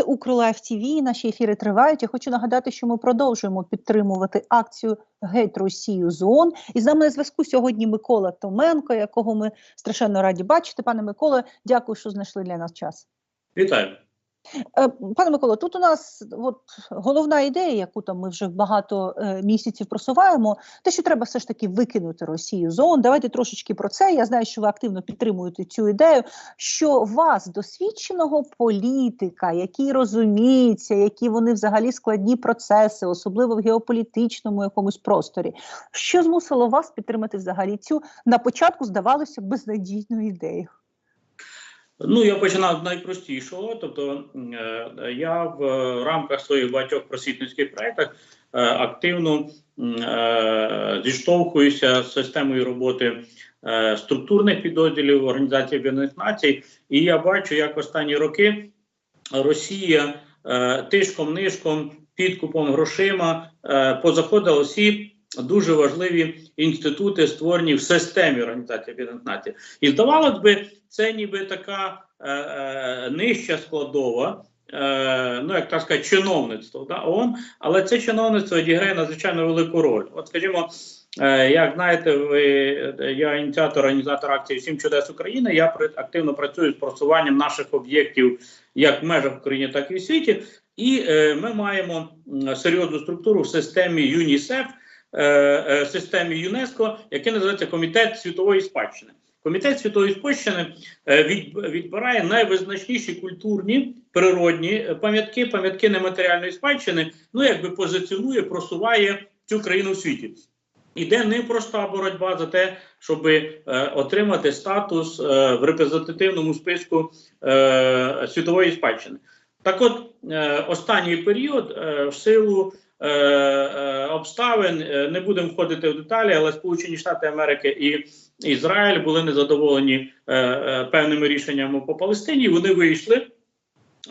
Це Укрлайф ТВ. Наші ефіри тривають. Я хочу нагадати, що ми продовжуємо підтримувати акцію Геть Росію з ООН. І з нами на зв'язку сьогодні Микола Томенко, якого ми страшенно раді бачити. Пане Миколе, дякую, що знайшли для нас час. Вітаю. Е, Пане Миколо, тут у нас от головна ідея, яку там ми вже багато е, місяців просуваємо, те, що треба все ж таки викинути Росію з ООН. Давайте трошечки про це. Я знаю, що ви активно підтримуєте цю ідею. Що вас, досвідченого політика, який розуміється, які вони взагалі складні процеси, особливо в геополітичному якомусь просторі, що змусило вас підтримати взагалі цю на початку здавалося безнадійну ідею? Ну, я починав з найпростішого. Тобто, е, я в рамках своїх багатьох просвітницьких проєктах е, активно е, зіштовхуюся з системою роботи структурних підрозділів Організації Об'єднаних Націй, і я бачу, як останні роки Росія е, тишком-нишком, підкупом грошима позаходила всі. Дуже важливі інститути, створені в системі Організації Об'єднаних Націй. І здавалось би, це ніби така е, е, нижча складова, е, ну як так сказати, чиновництво да, ООН, але це чиновництво відіграє надзвичайно велику роль. От, скажімо, е, як знаєте, ви я ініціатор організатор акції Сім чудес України. Я активно працюю з просуванням наших об'єктів як в межах України, так і в світі. І е, ми маємо серйозну структуру в системі ЮНІСЕФ. Е, е, системі ЮНЕСКО, яке називається Комітет світової спадщини. Комітет світової спадщини е, від, відбирає найвизначніші культурні природні пам'ятки, пам'ятки нематеріальної спадщини. Ну якби позиціонує, просуває цю країну в світі. Іде непроста боротьба за те, щоб е, отримати статус е, в репрезентативному списку е, світової спадщини. Так, от е, останній період е, в силу обставин е, не будемо входити в деталі, але Сполучені Штати Америки і Ізраїль були незадоволені е, е, певними рішеннями по Палестині. Вони вийшли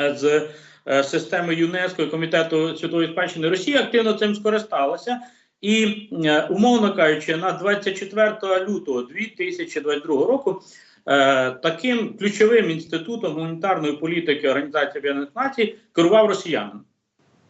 е, з е, системи ЮНЕСКО і комітету світової спадщини. Росія активно цим скористалася. І, е, умовно кажучи, на 24 лютого 2022 року е, таким ключовим інститутом гуманітарної політики Організації Об'єднаних Націй керував росіянин.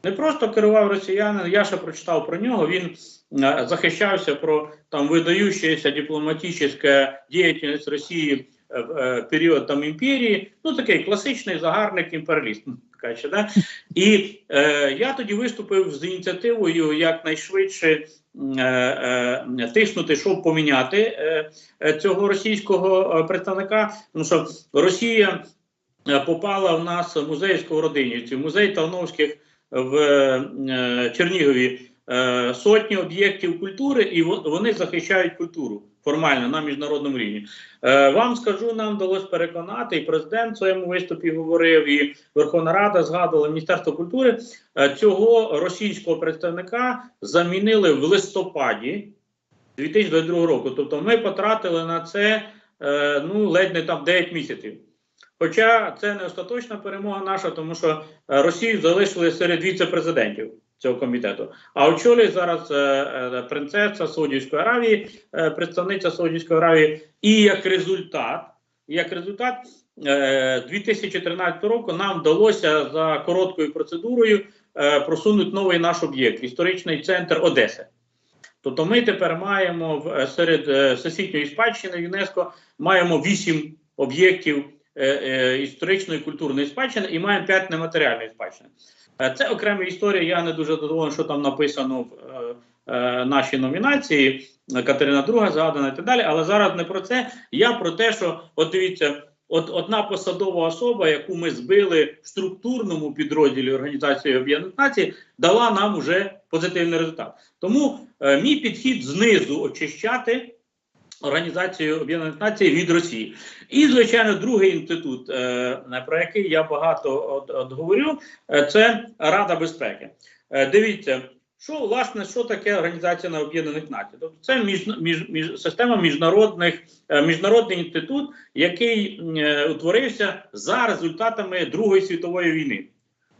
Не просто керував росіянин, я ще прочитав про нього. Він е, захищався про там видающуюся дипломатична діяльність Росії е, в е, період там імперії. Ну такий класичний загарник імперіаліст. ну, Каже, да? І е, я тоді виступив з ініціативою якнайшвидше е, е, тиснути, щоб поміняти е, цього російського представника. Тому що Росія попала в нас в музей Сковородинівці, музей Талновських в е, Чернігові е, сотні об'єктів культури, і вони захищають культуру формально на міжнародному рівні. Е, вам скажу, нам вдалося переконати, і президент в своєму виступі говорив, і Верховна Рада згадувала Міністерство культури. цього російського представника замінили в листопаді 2022 року. Тобто ми потратили на це ну ледь не там 9 місяців. Хоча це не остаточна перемога наша, тому що е, Росію залишили серед віце-президентів цього комітету. А очолює зараз е, е, принцеса Саудівської Аравії, представниця Саудівської Аравії, і як результат, як результат е, 2013 року нам вдалося за короткою процедурою просунути новий наш об'єкт історичний центр Одеси. Тобто ми тепер маємо серед всесвітньої спадщини ЮНЕСКО маємо вісім об'єктів історичної культурної спадщини і маємо п'ять нематеріальної спадщини. Е, Це окрема історія. Я не дуже задоволений, що там написано в е, е, нашій номінації. Е, Катерина II згадана і так далі. Але зараз не про це. Я про те, що от дивіться, от одна посадова особа, яку ми збили в структурному підрозділі Організації Об'єднаних Націй, дала нам уже позитивний результат. Тому е, мій підхід знизу очищати. Організацію Об'єднаних Націй від Росії. І, звичайно, другий інститут, е, про який я багато от, говорю, е, це Рада безпеки. Е, дивіться, що власне що таке Організація на Об'єднаних Націй? Тобто це між, між, між, система міжнародних, міжнародний інститут, який утворився за результатами Другої світової війни.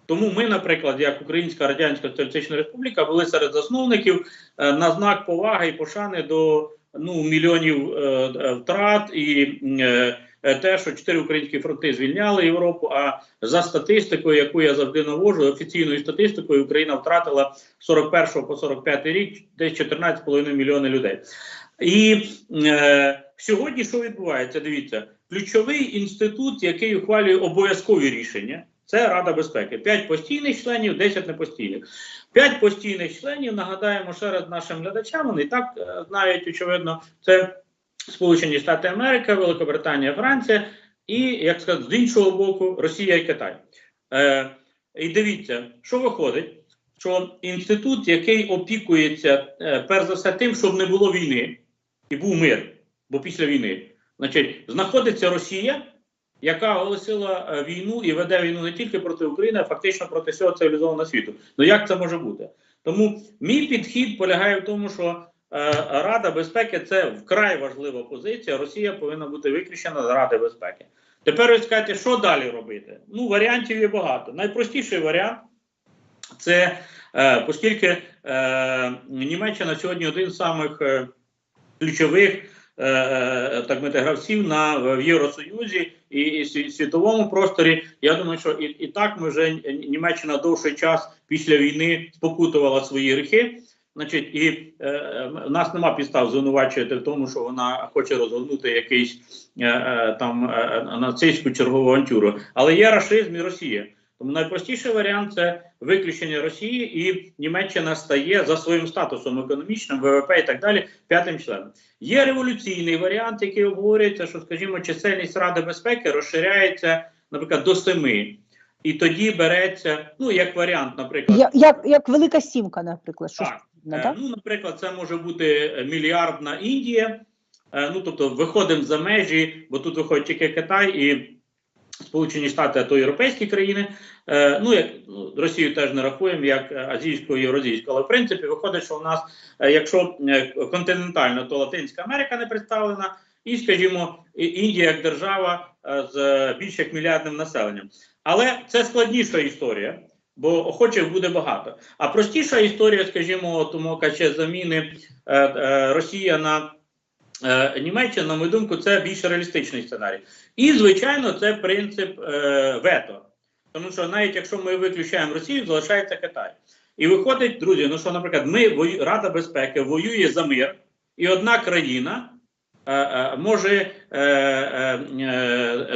Тому ми, наприклад, як Українська Радянська Соціалістична Республіка, були серед засновників на знак поваги і пошани до ну, мільйонів е, е, втрат і е, те, що чотири українські фронти звільняли Європу. А за статистикою, яку я завжди навожу, офіційною статистикою, Україна втратила з 41 по 45 рік десь 14,5 мільйони людей. І е, сьогодні що відбувається? Дивіться, ключовий інститут, який ухвалює обов'язкові рішення, це Рада безпеки. П'ять постійних членів, 10 непостійних. П'ять постійних членів, нагадаємо ще раз нашим глядачам, вони так е, знають, очевидно, це Сполучені Штати Америки, Великобританія, Франція і, як сказати, з іншого боку, Росія і Китай. Е, і дивіться, що виходить, що інститут, який опікується е, перш за все тим, щоб не було війни, і був мир, бо після війни, значить, знаходиться Росія, яка оголосила е, війну і веде війну не тільки проти України, а фактично проти всього цивілізованого світу. Ну як це може бути? Тому мій підхід полягає в тому, що е, Рада безпеки це вкрай важлива позиція. Росія повинна бути виключена з Ради безпеки. Тепер ви скажете, що далі робити? Ну, варіантів є багато. Найпростіший варіант це е, оскільки е, Німеччина сьогодні один з самих е, ключових так мовити, гравців на в Євросоюзі і, і світовому просторі. Я думаю, що і, і так ми вже Німеччина довший час після війни спокутувала свої гріхи. Значить, і е, е, в нас нема підстав звинувачувати в тому, що вона хоче розгорнути якийсь е, е, там е, е, нацистську чергову авантюру. Але є рашизм і Росія. Тому найпростіший варіант це виключення Росії, і Німеччина стає за своїм статусом економічним, ВВП і так далі п'ятим членом. Є революційний варіант, який обговорюється, що, скажімо, чисельність Ради безпеки розширяється, наприклад, до семи. І тоді береться, ну як варіант, наприклад, Я, як, як велика сімка, наприклад, що Так. Е, так? Ну, наприклад, це може бути мільярдна Індія. Е, Ну, тобто, виходимо за межі, бо тут виходить тільки Китай і Сполучені Штати, а то європейські країни. Е, Ну, як ну, Росію теж не рахуємо як е, азійську і євразійську. Але в принципі виходить, що в нас, е, якщо континентально, то Латинська Америка не представлена, і, скажімо, Індія як держава з більш як мільярдним населенням. Але це складніша історія, бо охочих буде багато. А простіша історія, скажімо, тому каче заміни Росія на е, Німеччину, на мою думку, це більш реалістичний сценарій. І, звичайно, це принцип е, вето. Тому що навіть якщо ми виключаємо Росію, залишається Китай. І виходить, друзі, ну що, наприклад, ми Рада безпеки воює за мир, і одна країна е, може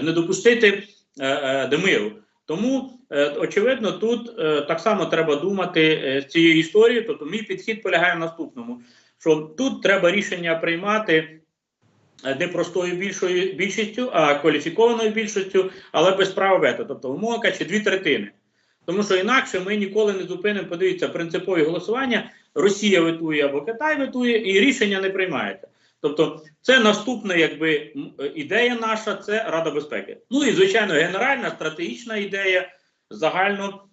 не допустити е, миру. Тому, очевидно, тут так само треба думати з цієї історії. Тобто, мій підхід полягає в наступному: що тут треба рішення приймати е, не простою більшою більшістю, а кваліфікованою більшістю, але без права вето, тобто умовка чи дві третини. Тому що інакше ми ніколи не зупинимо, подивіться, принципові голосування. Росія ветує або Китай ветує, і рішення не приймається. Тобто, це наступна якби е, ідея наша, це Рада безпеки. Ну і звичайно, генеральна стратегічна ідея загально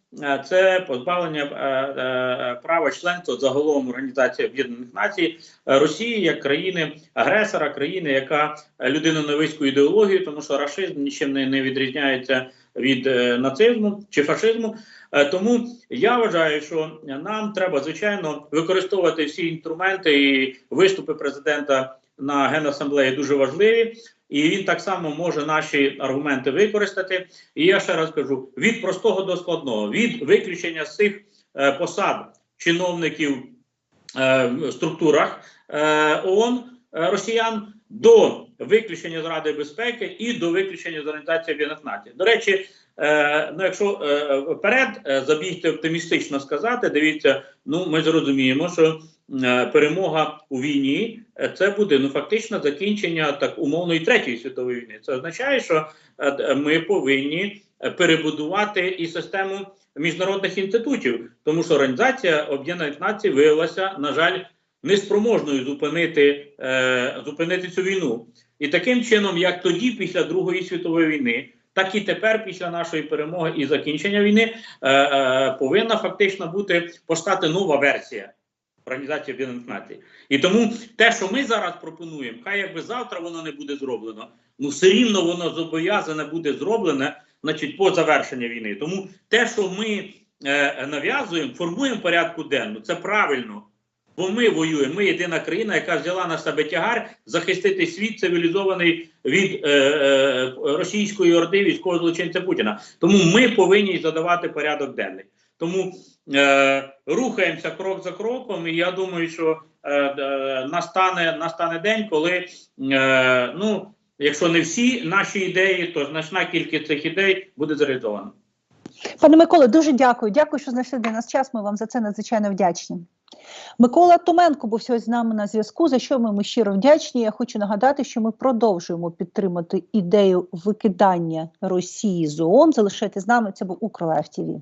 це позбавлення е, е, права членства загалом Організації Об'єднаних Націй е, Росії як країни агресора, країни, яка е, людиноневицьку ідеологію, тому що рашизм нічим не, не відрізняється від е, нацизму чи фашизму. Е, Тому я вважаю, що нам треба звичайно використовувати всі інструменти і виступи президента на генасамблеї дуже важливі, і він так само може наші аргументи використати. І я ще раз кажу: від простого до складного, від виключення з цих е, посад чиновників е, в структурах е, ООН е, росіян до виключення з Ради безпеки і до виключення з Організації Об'єднаних Націй. До речі, е, ну якщо е, вперед забігти оптимістично сказати, дивіться, ну ми зрозуміємо, що перемога у війні це буде ну фактично закінчення так умовної третьої світової війни. Це означає, що е, ми повинні е, перебудувати і систему міжнародних інститутів, тому що Організація Об'єднаних Націй виявилася, на жаль, неспроможною зупинити, е, зупинити цю війну. І таким чином, як тоді, після Другої світової війни, так і тепер, після нашої перемоги і закінчення війни, е, е, повинна фактично бути постати нова версія Організації Об'єднаних Націй. І тому те, що ми зараз пропонуємо, хай якби завтра воно не буде зроблено, ну все рівно воно зобов'язане буде зроблене, значить, по завершенню війни. Тому те, що ми е, нав'язуємо, формуємо порядку денну, це правильно. Бо ми воюємо. Ми єдина країна, яка взяла на себе тягар захистити світ цивілізований від е, е, російської орди військового злочинця Путіна. Тому ми повинні задавати порядок денний. Тому е, рухаємося крок за кроком, і я думаю, що е, е, настане, настане день, коли е, ну, якщо не всі наші ідеї, то значна кількість цих ідей буде зреалізована. Пане Миколо, дуже дякую. Дякую, що знайшли для нас час. Ми вам за це надзвичайно вдячні. Микола Томенко був сьогодні з нами на зв'язку. За що ми, ми щиро вдячні. Я хочу нагадати, що ми продовжуємо підтримати ідею викидання Росії з ООН. Залишайте з нами. Це був Укрлайф ТВ.